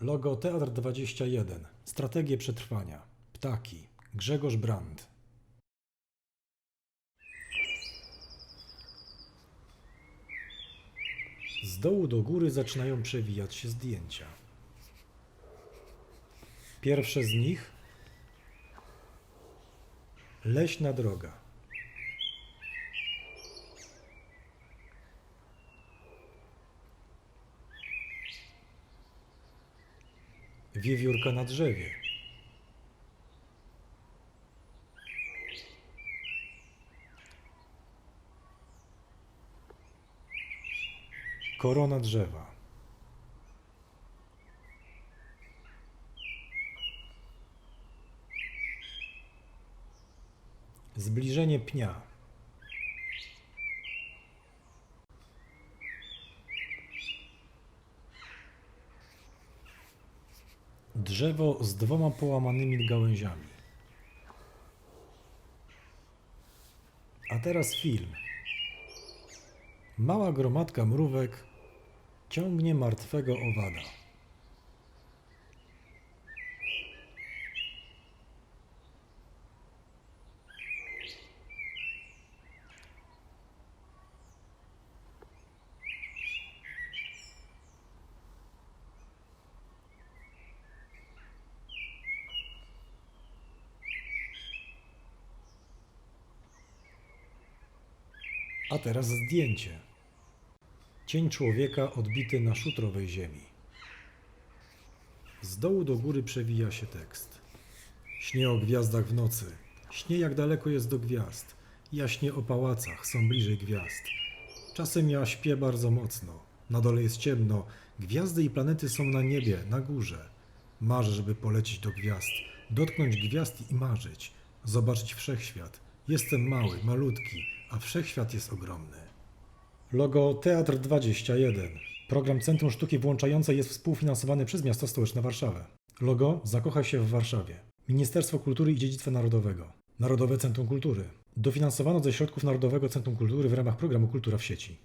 Logo Teatr 21. Strategie przetrwania. Ptaki. Grzegorz Brand. Z dołu do góry zaczynają przewijać się zdjęcia. Pierwsze z nich leśna droga. Wiewiórka na drzewie. Korona drzewa. Zbliżenie pnia. Drzewo z dwoma połamanymi gałęziami. A teraz film. Mała gromadka mrówek ciągnie martwego owada. A teraz zdjęcie. Cień człowieka odbity na szutrowej ziemi. Z dołu do góry przewija się tekst. Śnie o gwiazdach w nocy. Śnie jak daleko jest do gwiazd. Ja śnię o pałacach, są bliżej gwiazd. Czasem ja śpię bardzo mocno. Na dole jest ciemno. Gwiazdy i planety są na niebie, na górze. Marzę, żeby polecieć do gwiazd, dotknąć gwiazd i marzyć, zobaczyć wszechświat. Jestem mały, malutki, a wszechświat jest ogromny. Logo Teatr 21. Program Centrum Sztuki Włączającej jest współfinansowany przez Miasto Stołeczne Warszawę. Logo Zakocha się w Warszawie. Ministerstwo Kultury i Dziedzictwa Narodowego. Narodowe Centrum Kultury. Dofinansowano ze środków Narodowego Centrum Kultury w ramach programu Kultura w sieci.